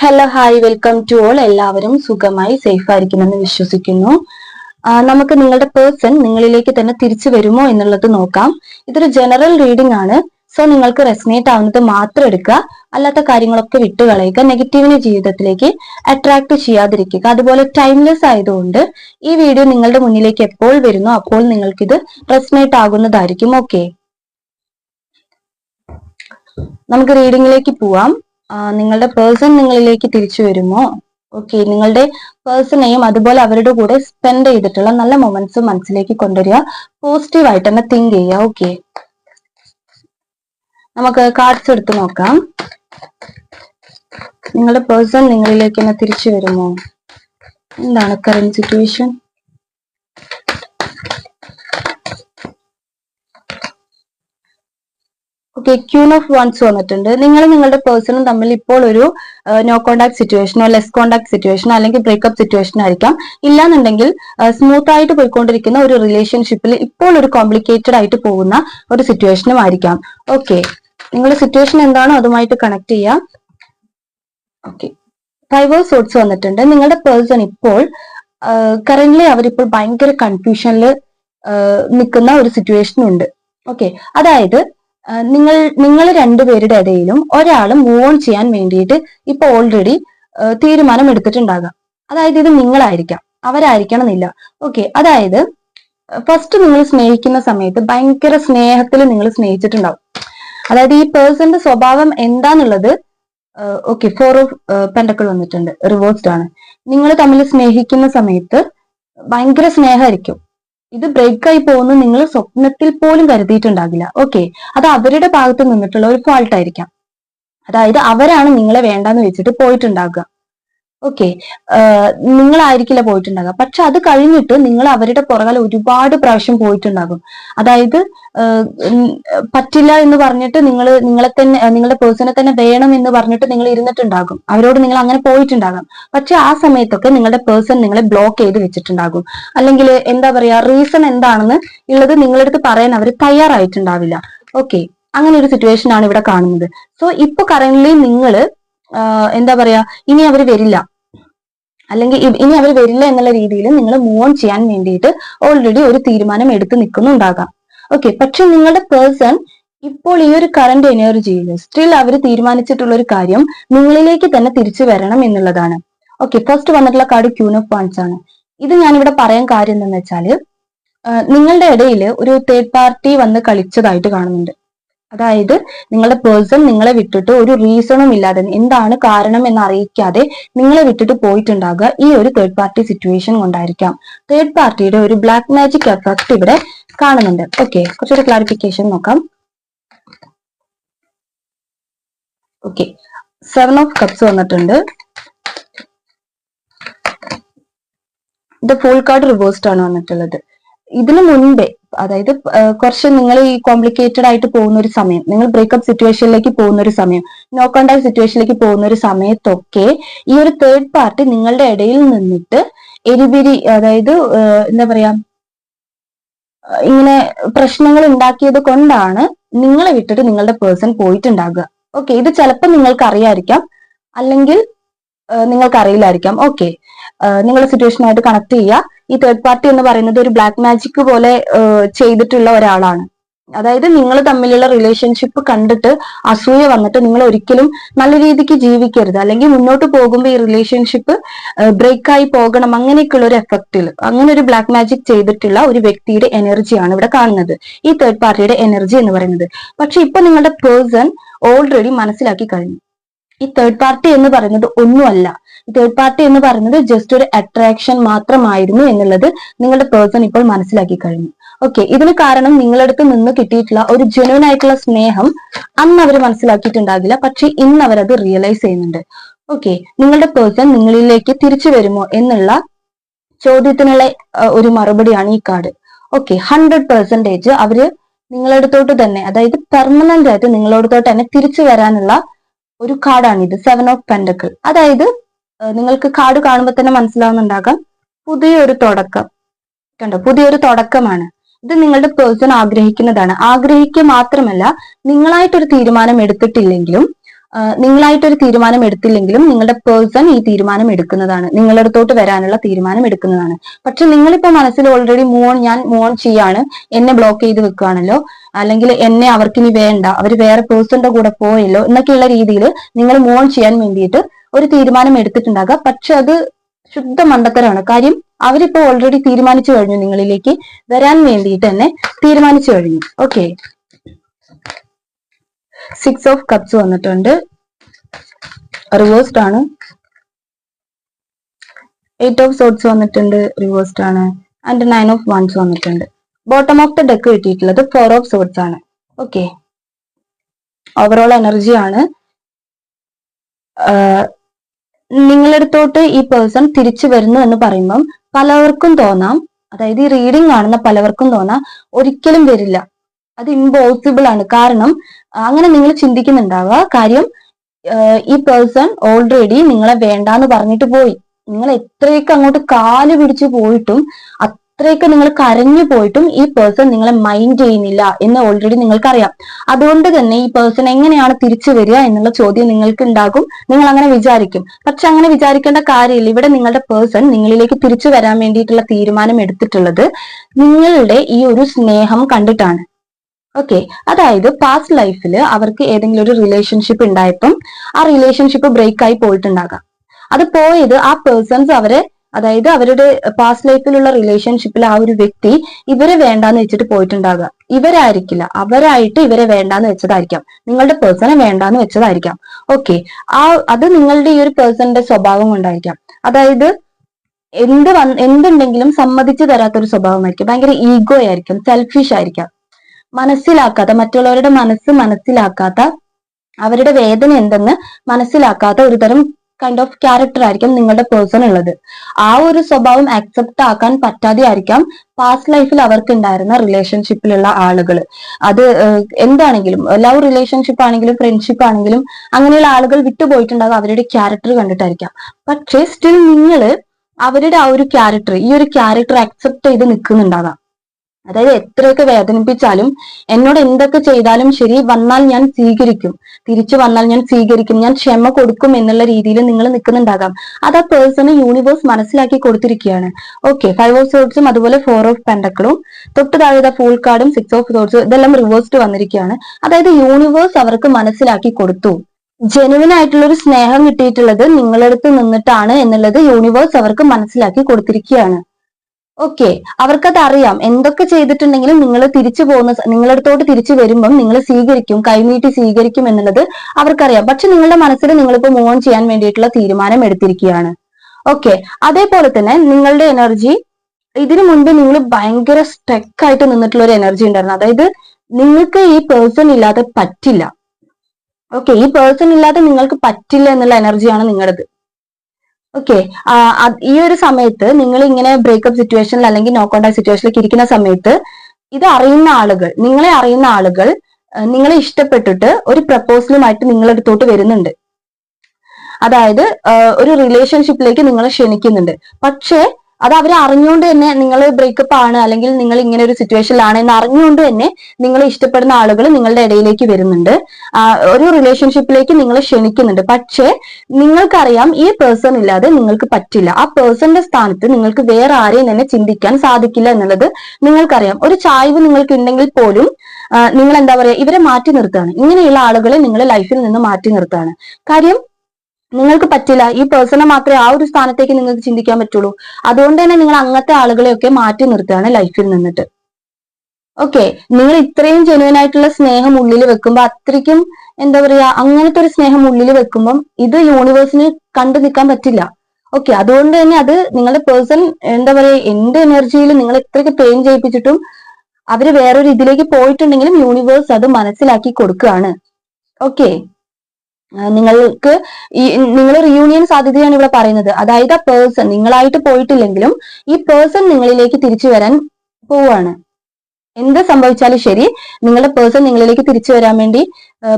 Hello hi welcome to all എല്ലാവരും സുഖമായി safe ആയിരിക്കുമെന്ന് വിശ്വസിക്കുന്നു. നമുക്ക് നിങ്ങളുടെ പേഴ്സൺ നിങ്ങളിലേക്ക് തന്നെ തിരിച്ചു വരുമോ എന്നുള്ളത് നോക്കാം. ഇതൊരു ജനറൽ റീഡിംഗ് ആണ്. സോ നിങ്ങൾക്ക് റെസിനേറ്റ് ആവുന്നത് മാത്രം എടുക്കുക. അല്ലാത്ത കാര്യങ്ങളൊക്കെ വിട്ടുകളയുക നെഗറ്റീവിനെ ജീവിതത്തിലേക്ക് അട്രാക്ട് ചെയ്യാതിരിക്കുക. അതുപോലെ ടൈംലെസ് ആയതുകൊണ്ട് ഈ വീഡിയോ നിങ്ങളുടെ മുന്നിലേക്ക് എപ്പോൾ വരുന്നു അപ്പോൾ നിങ്ങൾക്ക് ഇത് റെസിനേറ്റ് ആകുന്നതായിരിക്കും. ഓക്കെ നമുക്ക് റീഡിംഗിലേക്ക് പോവാം. നിങ്ങളുടെ പേഴ്സൺ നിങ്ങളിലേക്ക് തിരിച്ചു വരുമോ? ഓക്കെ നിങ്ങളുടെ പേഴ്സണെയും അതുപോലെ അവരുടെ കൂടെ സ്പെൻഡ് ചെയ്തിട്ടുള്ള നല്ല മൊമെന്റ്സ് മനസ്സിലേക്ക് കൊണ്ടുവരിക. പോസിറ്റീവ് ആയിട്ട് തന്നെ തിങ്ക് ചെയ്യുക ഓക്കെ നമുക്ക് കാർഡ്സ് എടുത്ത് നോക്കാം. നിങ്ങളുടെ പേഴ്സൺ നിങ്ങളിലേക്ക് തന്നെ തിരിച്ചു വരുമോ? എന്താണ് current situation okay queen of wands വന്നിട്ടുണ്ട്. നിങ്ങൾ നിങ്ങളുടെ പേഴ്സണും തമ്മിൽ ഇപ്പോൾ ഒരു നോ കോണ്ടാക്ട് സിറ്റുവേഷനോ ലെസ് കോണ്ടാക്ട് സിറ്റുവേഷനോ അല്ലെങ്കിൽ ബ്രേക്കപ്പ് സിറ്റുവേഷൻ ആയിരിക്കാം. ഇല്ലാന്നുണ്ടെങ്കിൽ സ്മൂത്ത് ആയിട്ട് പോയിക്കൊണ്ടിരിക്കുന്ന ഒരു റിലേഷൻഷിപ്പിൽ ഇപ്പോൾ ഒരു കോംപ്ലിക്കേറ്റഡ് ആയിട്ട് പോകുന്ന ഒരു സിറ്റുവേഷനും ആയിരിക്കാം. ഓക്കെ നിങ്ങളുടെ സിറ്റുവേഷൻ എന്താണോ അതുമായിട്ട് കണക്ട് ചെയ്യാം. ഓക്കെ ഫൈവ് ഓഫ് സോട്ട്സ് വന്നിട്ടുണ്ട്. നിങ്ങളുടെ പേഴ്സൺ ഇപ്പോൾ കറന്റ്ലി അവരിപ്പോൾ ഭയങ്കര കൺഫ്യൂഷനിൽ നിൽക്കുന്ന ഒരു സിറ്റുവേഷൻ ഉണ്ട്. ഓക്കെ അതായത് നിങ്ങൾ നിങ്ങൾ രണ്ടുപേരുടെ ഇടയിലും ഒരാൾ മൂവ് ഓൺ ചെയ്യാൻ വേണ്ടിയിട്ട് ഇപ്പൊ ഓൾറെഡി തീരുമാനം എടുത്തിട്ടുണ്ടാകാം അതായത് ഇത് നിങ്ങളായിരിക്കാം. അവരായിരിക്കണം എന്നില്ല ഓക്കെ അതായത് ഫസ്റ്റ് നിങ്ങൾ സ്നേഹിക്കുന്ന സമയത്ത് ഭയങ്കര സ്നേഹത്തിൽ നിങ്ങൾ സ്നേഹിച്ചിട്ടുണ്ടാവും. അതായത് ഈ പേഴ്സന്റെ സ്വഭാവം എന്താന്നുള്ളത് ഓക്കെ ഫോർ ഓഫ് പെൻഡക്കൾ വന്നിട്ടുണ്ട്. റിവേഴ്സ്ഡ് ആണ്. നിങ്ങൾ തമ്മിൽ സ്നേഹിക്കുന്ന സമയത്ത് ഭയങ്കര സ്നേഹമായിരിക്കും. ഇത് ബ്രേക്ക് ആയി പോകുന്നു നിങ്ങൾ സ്വപ്നത്തിൽ പോലും കരുതിയിട്ടുണ്ടാകില്ല. ഓക്കെ അത് അവരുടെ ഭാഗത്ത് നിന്നിട്ടുള്ള ഒരു ഫോൾട്ട് ആയിരിക്കാം. അതായത് അവരാണ് നിങ്ങളെ വേണ്ടെന്ന് വെച്ചിട്ട് പോയിട്ടുണ്ടാകുക. ഓക്കെ നിങ്ങളായിരിക്കില്ല പോയിട്ടുണ്ടാകുക പക്ഷെ അത് കഴിഞ്ഞിട്ട് നിങ്ങൾ അവരുടെ പുറകെ ഒരുപാട് പ്രാവശ്യം പോയിട്ടുണ്ടാകും. അതായത് പറ്റില്ല എന്ന് പറഞ്ഞിട്ട് നിങ്ങൾ നിങ്ങളെ തന്നെ നിങ്ങളുടെ പേഴ്സണെ തന്നെ വേണം എന്ന് പറഞ്ഞിട്ട് നിങ്ങൾ ഇരുന്നിട്ടുണ്ടാകും. അവരോട് നിങ്ങൾ അങ്ങനെ പോയിട്ടുണ്ടാകാം. പക്ഷെ ആ സമയത്തൊക്കെ നിങ്ങളുടെ പേഴ്സൺ നിങ്ങളെ ബ്ലോക്ക് ചെയ്ത് വെച്ചിട്ടുണ്ടാകും. അല്ലെങ്കിൽ എന്താ പറയാ റീസൺ എന്താണെന്ന് ഉള്ളത് നിങ്ങളടുത്ത് പറയാൻ അവർ തയ്യാറായിട്ടുണ്ടാവില്ല. ഓക്കെ അങ്ങനെ ഒരു സിറ്റുവേഷൻ ആണ് ഇവിടെ കാണുന്നത്. സോ ഇപ്പൊ കറന്റ് നിങ്ങൾ എന്താ പറയാ ഇനി അവർ വരില്ല. അല്ലെങ്കിൽ ഇനി അവർ വരില്ല എന്നുള്ള രീതിയിൽ നിങ്ങൾ മൂവ് ഓൺ ചെയ്യാൻ വേണ്ടിയിട്ട് ഓൾറെഡി ഒരു തീരുമാനം എടുത്ത് നിൽക്കുന്നുണ്ടാകാം ഓക്കെ പക്ഷെ നിങ്ങളുടെ പേഴ്സൺ ഇപ്പോൾ ഈ ഒരു കറണ്ട് എനർജിയിൽ സ്റ്റിൽ അവർ തീരുമാനിച്ചിട്ടുള്ള ഒരു കാര്യം നിങ്ങളിലേക്ക് തന്നെ തിരിച്ചു വരണം എന്നുള്ളതാണ്. ഓക്കെ ഫസ്റ്റ് വന്നിട്ടുള്ള കാർഡ് ക്യൂൺ ഓഫ് പോയിന്റ്സ് ആണ്. ഇത് ഞാനിവിടെ പറയാൻ കാര്യം എന്താണെന്ന് വെച്ചാൽ നിങ്ങളുടെ ഇടയിൽ ഒരു തേർഡ് പാർട്ടി വന്ന് കളിച്ചതായിട്ട് കാണുന്നുണ്ട്. അതായത് നിങ്ങളുടെ പേഴ്സൺ നിങ്ങളെ വിട്ടിട്ട് ഒരു റീസണും ഇല്ലാതെ എന്താണ് കാരണം എന്ന് അറിയിക്കാതെ നിങ്ങളെ വിട്ടിട്ട് പോയിട്ടുണ്ടാകുക ഈ ഒരു തേർഡ് പാർട്ടി സിറ്റുവേഷൻ കൊണ്ടായിരിക്കാം. തേർഡ് പാർട്ടിയുടെ ഒരു ബ്ലാക്ക് മാജിക് എഫക്ട് ഇവിടെ കാണുന്നുണ്ട്. ഓക്കെ കുറച്ചൊരു ക്ലാരിഫിക്കേഷൻ നോക്കാം. ഓക്കെ സെവൻ ഓഫ് കപ്സ് വന്നിട്ടുണ്ട്. ഇത് ഫുൾ കാർഡ് റിവേഴ്സ്ഡ് ആണ് വന്നിട്ടുള്ളത്. ഇതിനു മുൻപേ അതായത് കുറച്ച് നിങ്ങൾ ഈ കോംപ്ലിക്കേറ്റഡ് ആയിട്ട് പോകുന്ന ഒരു സമയം നിങ്ങൾ ബ്രേക്കപ്പ് സിറ്റുവേഷനിലേക്ക് പോകുന്ന ഒരു സമയം നോ കോണ്ടാക്ട് സിറ്റുവേഷനിലേക്ക് പോകുന്ന ഒരു സമയത്തൊക്കെ ഈ ഒരു തേർഡ് പാർട്ടി നിങ്ങളുടെ ഇടയിൽ നിന്നിട്ട് എരിപിരി അതായത് എന്താ പറയാ ഇങ്ങനെ പ്രശ്നങ്ങൾ ഉണ്ടാക്കിയത് കൊണ്ടാണ് നിങ്ങളെ വിട്ടിട്ട് നിങ്ങളുടെ പേഴ്സൺ പോയിട്ടുണ്ടാകുക ഓക്കെ ഇത് ചിലപ്പോൾ നിങ്ങൾക്ക് അറിയായിരിക്കാം അല്ലെങ്കിൽ നിങ്ങൾക്ക് അറിയില്ലായിരിക്കാം ഓക്കെ നിങ്ങളുടെ സിറ്റുവേഷനായിട്ട് കണക്ട് ചെയ്യുക. ഈ തേർഡ് പാർട്ടി എന്ന് പറയുന്നത് ഒരു ബ്ലാക്ക് മാജിക് പോലെ ചെയ്തിട്ടുള്ള ഒരാളാണ്. അതായത് നിങ്ങൾ തമ്മിലുള്ള റിലേഷൻഷിപ്പ് കണ്ടിട്ട് അസൂയ വന്നിട്ട് നിങ്ങൾ ഒരിക്കലും നല്ല രീതിക്ക് ജീവിക്കരുത്. അല്ലെങ്കിൽ മുന്നോട്ട് പോകുമ്പോൾ ഈ റിലേഷൻഷിപ്പ് ബ്രേക്കായി പോകണം അങ്ങനെയൊക്കെയുള്ള ഒരു എഫക്റ്റിൽ അങ്ങനെ ഒരു ബ്ലാക്ക് മാജിക് ചെയ്തിട്ടുള്ള ഒരു വ്യക്തിയുടെ എനർജിയാണ് ഇവിടെ കാണുന്നത്. ഈ തേർഡ് പാർട്ടിയുടെ എനർജി എന്ന് പറയുന്നത്. പക്ഷെ ഇപ്പൊ നിങ്ങളുടെ പേഴ്സൺ ഓൾറെഡി മനസ്സിലാക്കി കഴിഞ്ഞു. ഈ തേർഡ് പാർട്ടി എന്ന് പറയുന്നത് ഒന്നുമല്ല. തേർഡ് പാർട്ടി എന്ന് പറയുന്നത് ജസ്റ്റ് ഒരു അട്രാക്ഷൻ മാത്രമായിരുന്നു എന്നുള്ളത് നിങ്ങളുടെ പേഴ്സൺ ഇപ്പോൾ മനസ്സിലാക്കി കഴിഞ്ഞു. ഓക്കെ ഇതിന് കാരണം നിങ്ങളടുത്ത് നിന്ന് കിട്ടിയിട്ടുള്ള ഒരു ജെനുവൻ ആയിട്ടുള്ള സ്നേഹം അന്ന് അവർ മനസ്സിലാക്കിയിട്ടുണ്ടാകില്ല. പക്ഷെ ഇന്ന് അവരത് റിയലൈസ് ചെയ്യുന്നുണ്ട്. ഓക്കെ നിങ്ങളുടെ പേഴ്സൺ നിങ്ങളിലേക്ക് തിരിച്ചു വരുമോ എന്നുള്ള ചോദ്യത്തിനുള്ള ഒരു മറുപടിയാണ് ഈ കാർഡ് ഓക്കെ ഹൺഡ്രഡ് പെർസെന്റേജ് അവർ നിങ്ങളടുത്തോട്ട് തന്നെ അതായത് പെർമനന്റ് ആയിട്ട് നിങ്ങളടുത്തോട്ട് തന്നെ തിരിച്ചു വരാനുള്ള ഒരു കാർഡാണ് ഇത് സെവൻ ഓഫ് പെൻഡക്കിൾ അതായത് നിങ്ങൾക്ക് കാർഡ് കാണുമ്പോൾ തന്നെ മനസ്സിലാവുന്നുണ്ടാകാം പുതിയൊരു തുടക്കം. കണ്ടോ? പുതിയൊരു തുടക്കമാണ്. ഇത് നിങ്ങളുടെ പേഴ്സൺ ആഗ്രഹിക്കുന്നതാണ്. ആഗ്രഹിക്കുക മാത്രമല്ല നിങ്ങളായിട്ടൊരു തീരുമാനം എടുത്തിട്ടില്ലെങ്കിലും നിങ്ങളായിട്ടൊരു തീരുമാനം എടുത്തില്ലെങ്കിലും നിങ്ങളുടെ പേഴ്സൺ ഈ തീരുമാനം എടുക്കുന്നതാണ് നിങ്ങളടുത്തോട്ട് വരാനുള്ള തീരുമാനം എടുക്കുന്നതാണ് പക്ഷെ നിങ്ങളിപ്പോ മനസ്സിൽ ഓൾറെഡി മൂൺ ഞാൻ മൂൺ ചെയ്യാണ്. എന്നെ ബ്ലോക്ക് ചെയ്ത് വെക്കുകയാണല്ലോ അല്ലെങ്കിൽ എന്നെ അവർക്ക് ഇനി വേണ്ട. അവർ വേറെ പേഴ്സണിന്റെ കൂടെ പോയല്ലോ എന്നൊക്കെയുള്ള രീതിയിൽ നിങ്ങൾ മൂൺ ചെയ്യാൻ വേണ്ടിയിട്ട് ഒരു തീരുമാനം എടുത്തിട്ടുണ്ടാകാം പക്ഷെ അത് ശുദ്ധ മണ്ടത്തരമാണ് കാര്യം അവരിപ്പോ ഓൾറെഡി തീരുമാനിച്ചു കഴിഞ്ഞു നിങ്ങളിലേക്ക് വരാൻ വേണ്ടിയിട്ട് തന്നെ തീരുമാനിച്ചു കഴിഞ്ഞു. ഓക്കെ സിക്സ് ഓഫ് കപ്സ് വന്നിട്ടുണ്ട്. റിവേഴ്സ്ഡ് ആണ്. എയ്റ്റ് ഓഫ് സോട്ട്സ് വന്നിട്ടുണ്ട് റിവേഴ്സ്ഡ് ആണ്. ആൻഡ് നയൻ ഓഫ് വൺസ് വന്നിട്ടുണ്ട്. ബോട്ടം ഓഫ് ദ ഡെക്ക് കിട്ടിയിട്ടുള്ളത് ഫോർ ഓഫ് സോട്ട്സ് ആണ്. ഓക്കെ ഓവറോൾ എനർജി ആണ്. നിങ്ങളടുത്തോട്ട് ഈ പേഴ്സൺ തിരിച്ചു വരുന്നു എന്ന് പറയുമ്പം പലവർക്കും തോന്നാം. അതായത് ഈ റീഡിംഗ് കാണുന്ന പലവർക്കും തോന്നാം. ഒരിക്കലും വരില്ല. അത് ഇമ്പോസിബിൾ ആണ്. കാരണം അങ്ങനെ നിങ്ങൾ ചിന്തിക്കുന്നുണ്ടാവുക. കാര്യം ഈ പേഴ്സൺ ഓൾറെഡി നിങ്ങളെ വേണ്ടാന്ന് പറഞ്ഞിട്ട് പോയി. നിങ്ങൾ എത്രയൊക്കെ അങ്ങോട്ട് കാൽ പിടിച്ച് പോയിട്ടും അത്രയൊക്കെ നിങ്ങൾ കരഞ്ഞു പോയിട്ടും ഈ പേഴ്സൺ നിങ്ങളെ മൈൻഡ് ചെയ്യുന്നില്ല എന്ന് ഓൾറെഡി നിങ്ങൾക്കറിയാം. അതുകൊണ്ട് തന്നെ ഈ പേഴ്സൺ എങ്ങനെയാണ് തിരിച്ചു വരിക എന്നുള്ള ചോദ്യം നിങ്ങൾക്ക് ഉണ്ടാകും നിങ്ങൾ അങ്ങനെ വിചാരിക്കും. പക്ഷെ അങ്ങനെ വിചാരിക്കേണ്ട കാര്യമില്ല. ഇവിടെ നിങ്ങളുടെ പേഴ്സൺ നിങ്ങളിലേക്ക് തിരിച്ചു വരാൻ വേണ്ടിയിട്ടുള്ള തീരുമാനം എടുത്തിട്ടുള്ളത് നിങ്ങളുടെ ഈ ഒരു സ്നേഹം കണ്ടിട്ടാണ്. ഓക്കെ അതായത് പാസ്റ്റ് ലൈഫിൽ അവർക്ക് ഏതെങ്കിലും ഒരു റിലേഷൻഷിപ്പ് ഉണ്ടായപ്പം ആ റിലേഷൻഷിപ്പ് ബ്രേക്ക് ആയി പോയിട്ടുണ്ടാകാം. അത് പോയത് ആ പേഴ്സൺസ് അവരെ അതായത് അവരുടെ പാസ്റ്റ് ലൈഫിലുള്ള റിലേഷൻഷിപ്പിൽ ആ ഒരു വ്യക്തി ഇവരെ വേണ്ടാന്ന് വെച്ചിട്ട് പോയിട്ടുണ്ടാകാം. ഇവരായിരിക്കില്ല. അവരായിട്ട് ഇവരെ വേണ്ടാന്ന് വെച്ചതായിരിക്കാം. നിങ്ങളുടെ പേഴ്സണെ വേണ്ടാന്ന് വെച്ചതായിരിക്കാം. ഓക്കെ ആ അത് നിങ്ങളുടെ ഈ ഒരു പേഴ്സണിന്റെ സ്വഭാവം കൊണ്ടായിരിക്കാം. അതായത് എന്ത് വന്ന് എന്തുണ്ടെങ്കിലും സമ്മതിച്ചു തരാത്തൊരു സ്വഭാവമായിരിക്കും. ഭയങ്കര ഈഗോ ആയിരിക്കും. സെൽഫിഷ് ആയിരിക്കാം. മനസ്സിലാക്കാത്ത മറ്റുള്ളവരുടെ മനസ്സ് മനസ്സിലാക്കാത്ത അവരുടെ വേദന എന്തെന്ന് മനസ്സിലാക്കാത്ത ഒരു തരം കൈൻഡ് ഓഫ് ക്യാരക്ടർ ആയിരിക്കും നിങ്ങളുടെ പേഴ്സൺ ഉള്ളത്. ആ ഒരു സ്വഭാവം അക്സെപ്റ്റ് ആക്കാൻ പറ്റാതെ ആയിരിക്കാം പാസ്റ്റ് ലൈഫിൽ അവർക്ക് ഉണ്ടായിരുന്ന റിലേഷൻഷിപ്പിലുള്ള ആളുകൾ അത് എന്താണെങ്കിലും ലവ് റിലേഷൻഷിപ്പ് ആണെങ്കിലും ഫ്രണ്ട്ഷിപ്പ് ആണെങ്കിലും അങ്ങനെയുള്ള ആളുകൾ വിട്ടുപോയിട്ടുണ്ടാകും അവരുടെ ക്യാരക്ടർ കണ്ടിട്ടായിരിക്കാം. പക്ഷേ സ്റ്റിൽ നിങ്ങൾ അവരുടെ ആ ഒരു ക്യാരക്ടർ ഈ ഒരു ക്യാരക്ടർ അക്സെപ്റ്റ് ചെയ്ത് നിൽക്കുന്നുണ്ടാകാം. അതായത് എത്രയൊക്കെ വേദനിപ്പിച്ചാലും എന്നോട് എന്തൊക്കെ ചെയ്താലും ശരി വന്നാൽ ഞാൻ സ്വീകരിക്കും. തിരിച്ചു വന്നാൽ ഞാൻ സ്വീകരിക്കും. ഞാൻ ക്ഷമ കൊടുക്കും എന്നുള്ള രീതിയിൽ നിങ്ങൾ നിൽക്കുന്നുണ്ടാകാം. അത് ആ പേഴ്സണ് യൂണിവേഴ്സ് മനസ്സിലാക്കി കൊടുത്തിരിക്കുകയാണ്. ഓക്കെ ഫൈവ് ഓഫ് സോഡ്സും അതുപോലെ ഫോർ ഓഫ് പെൻഡക്കളും തൊട്ട് താഴെ ഫുൾ കാർഡും സിക്സ് ഓഫ് സോഡ്സും ഇതെല്ലാം റിവേഴ്സ്ഡ് വന്നിരിക്കുകയാണ്. അതായത് യൂണിവേഴ്സ് അവർക്ക് മനസ്സിലാക്കി കൊടുത്തു. ജെനുവിൻ ആയിട്ടുള്ള ഒരു സ്നേഹം കിട്ടിയിട്ടുള്ളത് നിങ്ങളടുത്ത് നിന്നിട്ടാണ് എന്നുള്ളത് യൂണിവേഴ്സ് അവർക്ക് മനസ്സിലാക്കി കൊടുത്തിരിക്കുകയാണ്. ഓക്കെ അവർക്കത് അറിയാം എന്തൊക്കെ ചെയ്തിട്ടുണ്ടെങ്കിലും നിങ്ങൾ തിരിച്ചു പോകുന്ന നിങ്ങളടുത്തോട്ട് തിരിച്ചു വരുമ്പം നിങ്ങൾ സ്വീകരിക്കും കൈനീട്ടി സ്വീകരിക്കും എന്നുള്ളത് അവർക്കറിയാം. പക്ഷെ നിങ്ങളുടെ മനസ്സിൽ നിങ്ങളിപ്പോ മൂവ് ഓൺ ചെയ്യാൻ വേണ്ടിയിട്ടുള്ള തീരുമാനം എടുത്തിരിക്കുകയാണ്. ഓക്കെ അതേപോലെ തന്നെ നിങ്ങളുടെ എനർജി ഇതിനു മുൻപ് നിങ്ങൾ ഭയങ്കര സ്റ്റക്ക് ആയിട്ട് നിന്നിട്ടുള്ള ഒരു എനർജി ഉണ്ടായിരുന്നു. അതായത് നിങ്ങൾക്ക് ഈ പേഴ്സൺ ഇല്ലാതെ പറ്റില്ല. ഓക്കെ ഈ പേഴ്സൺ ഇല്ലാതെ നിങ്ങൾക്ക് പറ്റില്ല എന്നുള്ള എനർജിയാണ് നിങ്ങളുടേത് ഓക്കെ ഈ ഒരു സമയത്ത് നിങ്ങൾ ഇങ്ങനെ ബ്രേക്കപ്പ് സിറ്റുവേഷനിൽ അല്ലെങ്കിൽ നോ കോണ്ടാക്ട് സിറ്റുവേഷനിലേക്ക് ഇരിക്കുന്ന സമയത്ത് ഇത് അറിയുന്ന ആളുകൾ നിങ്ങളെ അറിയുന്ന ആളുകൾ നിങ്ങളെ ഇഷ്ടപ്പെട്ടിട്ട് ഒരു പ്രപ്പോസലുമായിട്ട് നിങ്ങളെടുത്തോട്ട് വരുന്നുണ്ട്. അതായത് ഒരു റിലേഷൻഷിപ്പിലേക്ക് നിങ്ങളെ ക്ഷണിക്കുന്നുണ്ട്. പക്ഷേ അത് അവർ അറിഞ്ഞുകൊണ്ട് തന്നെ നിങ്ങൾ ബ്രേക്കപ്പ് ആണ് അല്ലെങ്കിൽ നിങ്ങൾ ഇങ്ങനെ ഒരു സിറ്റുവേഷനിലാണ് എന്ന് അറിഞ്ഞുകൊണ്ട് തന്നെ നിങ്ങളെ ഇഷ്ടപ്പെടുന്ന ആളുകൾ നിങ്ങളുടെ ഇടയിലേക്ക് വരുന്നുണ്ട്. ഒരു റിലേഷൻഷിപ്പിലേക്ക് നിങ്ങൾ ക്ഷണിക്കുന്നുണ്ട്. പക്ഷേ നിങ്ങൾക്കറിയാം ഈ പേഴ്സൺ ഇല്ലാതെ നിങ്ങൾക്ക് പറ്റില്ല. ആ പേഴ്സന്റെ സ്ഥാനത്ത് നിങ്ങൾക്ക് വേറെ ആരെയും തന്നെ ചിന്തിക്കാൻ സാധിക്കില്ല എന്നുള്ളത് നിങ്ങൾക്കറിയാം. ഒരു ചായ്വ് നിങ്ങൾക്ക് ഉണ്ടെങ്കിൽ പോലും നിങ്ങൾ എന്താ പറയാ ഇവരെ മാറ്റി നിർത്തുകയാണ്. ഇങ്ങനെയുള്ള ആളുകളെ നിങ്ങൾ ലൈഫിൽ നിന്ന് മാറ്റി നിർത്തുകയാണ്. കാര്യം നിങ്ങൾക്ക് പറ്റില്ല. ഈ പേഴ്സണെ മാത്രമേ ആ ഒരു സ്ഥാനത്തേക്ക് നിങ്ങൾക്ക് ചിന്തിക്കാൻ പറ്റുള്ളൂ. അതുകൊണ്ട് തന്നെ നിങ്ങൾ അങ്ങനത്തെ ആളുകളെയൊക്കെ മാറ്റി നിർത്തുകയാണ് ലൈഫിൽ നിന്നിട്ട്. ഓക്കെ നിങ്ങൾ ഇത്രയും ജെനുവൻ ആയിട്ടുള്ള സ്നേഹം ഉള്ളിൽ വെക്കുമ്പോ അത്രയ്ക്കും എന്താ പറയാ അങ്ങനത്തെ ഒരു സ്നേഹം ഉള്ളിൽ വെക്കുമ്പം ഇത് യൂണിവേഴ്സിന് കണ്ടു നിൽക്കാൻ പറ്റില്ല. ഓക്കെ അതുകൊണ്ട് തന്നെ അത് നിങ്ങളുടെ പേഴ്സൺ എന്താ പറയാ എന്റെ എനർജിയിൽ നിങ്ങൾ ഇത്രയ്ക്ക് പെയിൻ ചെയ്യിപ്പിച്ചിട്ടും അവർ വേറൊരു ഇതിലേക്ക് പോയിട്ടുണ്ടെങ്കിലും യൂണിവേഴ്സ് അത് മനസ്സിലാക്കി കൊടുക്കുകയാണ്. ഓക്കെ നിങ്ങൾക്ക് ഈ നിങ്ങൾ റിയൂണിയൻ സാധ്യതയാണ് ഇവിടെ പറയുന്നത്. അതായത് ആ പേഴ്സൺ നിങ്ങളായിട്ട് പോയിട്ടില്ലെങ്കിലും ഈ പേഴ്സൺ നിങ്ങളിലേക്ക് തിരിച്ചു വരാൻ പോവാണ്. എന്ത് സംഭവിച്ചാലും ശരി നിങ്ങളുടെ പേഴ്സൺ നിങ്ങളിലേക്ക് തിരിച്ചു വരാൻ വേണ്ടി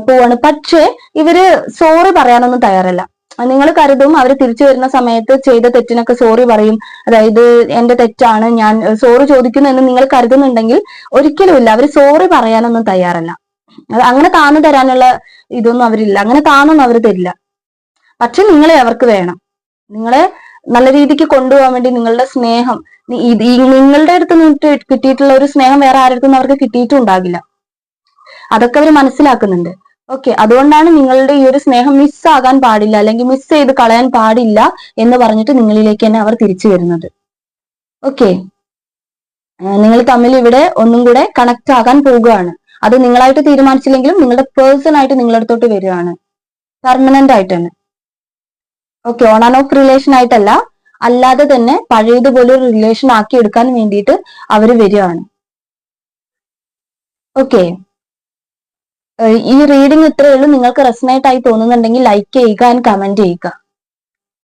പോവാണ്. പക്ഷേ ഇവർ സോറി പറയാനൊന്നും തയ്യാറല്ല. നിങ്ങൾ കരുതും അവർ തിരിച്ചു വരുന്ന സമയത്ത് ചെയ്ത തെറ്റിനൊക്കെ സോറി പറയും. അതായത് എന്റെ തെറ്റാണ് ഞാൻ സോറി ചോദിക്കുന്നു എന്ന് നിങ്ങൾ കരുതുന്നുണ്ടെങ്കിൽ ഒരിക്കലുമില്ല. അവർ സോറി പറയാനൊന്നും തയ്യാറല്ല. അങ്ങനെ താന്നു തരാനുള്ള ഇതൊന്നും അവരില്ല. അങ്ങനെ താന്നൊന്നും അവർ തരില്ല. പക്ഷെ നിങ്ങളെ അവർക്ക് വേണം. നിങ്ങളെ നല്ല രീതിക്ക് കൊണ്ടുപോകാൻ വേണ്ടി നിങ്ങളുടെ സ്നേഹം നിങ്ങളുടെ അടുത്ത് നിന്നിട്ട് കിട്ടിയിട്ടുള്ള ഒരു സ്നേഹം വേറെ ആരുടെ അവർക്ക് കിട്ടിയിട്ടും ഉണ്ടാകില്ല അതൊക്കെ അവർ മനസ്സിലാക്കുന്നുണ്ട്. ഓക്കെ അതുകൊണ്ടാണ് നിങ്ങളുടെ ഈ ഒരു സ്നേഹം മിസ്സാകാൻ പാടില്ല അല്ലെങ്കിൽ മിസ് ചെയ്ത് കളയാൻ പാടില്ല എന്ന് പറഞ്ഞിട്ട് നിങ്ങളിലേക്ക് തന്നെ അവർ തിരിച്ചു വരുന്നത്. ഓക്കെ നിങ്ങൾ തമ്മിൽ ഇവിടെ ഒന്നും കൂടെ കണക്ട് ആകാൻ പോവുകയാണ്. അത് നിങ്ങളായിട്ട് തീരുമാനിച്ചില്ലെങ്കിലും നിങ്ങളുടെ പേഴ്സൺ ആയിട്ട് നിങ്ങളടുത്തോട്ട് വരികയാണ്. പെർമനന്റ് ആയിട്ട് തന്നെ. Okay on and off relation ആയിട്ടല്ല. അല്ലാതെ തന്നെ പഴയതുപോലെ ഒരു റിലേഷൻ ആക്കി എടുക്കാൻ വേണ്ടിയിട്ട് അവർ വരികയാണ്. ഓക്കെ ഈ റീഡിംഗ് ഇത്രയേ ഉള്ളൂ. നിങ്ങൾക്ക് റെസനേറ്റ് ആയി തോന്നുന്നുണ്ടെങ്കിൽ ലൈക്ക് ചെയ്യുക ആൻഡ് കമന്റ് ചെയ്യുക.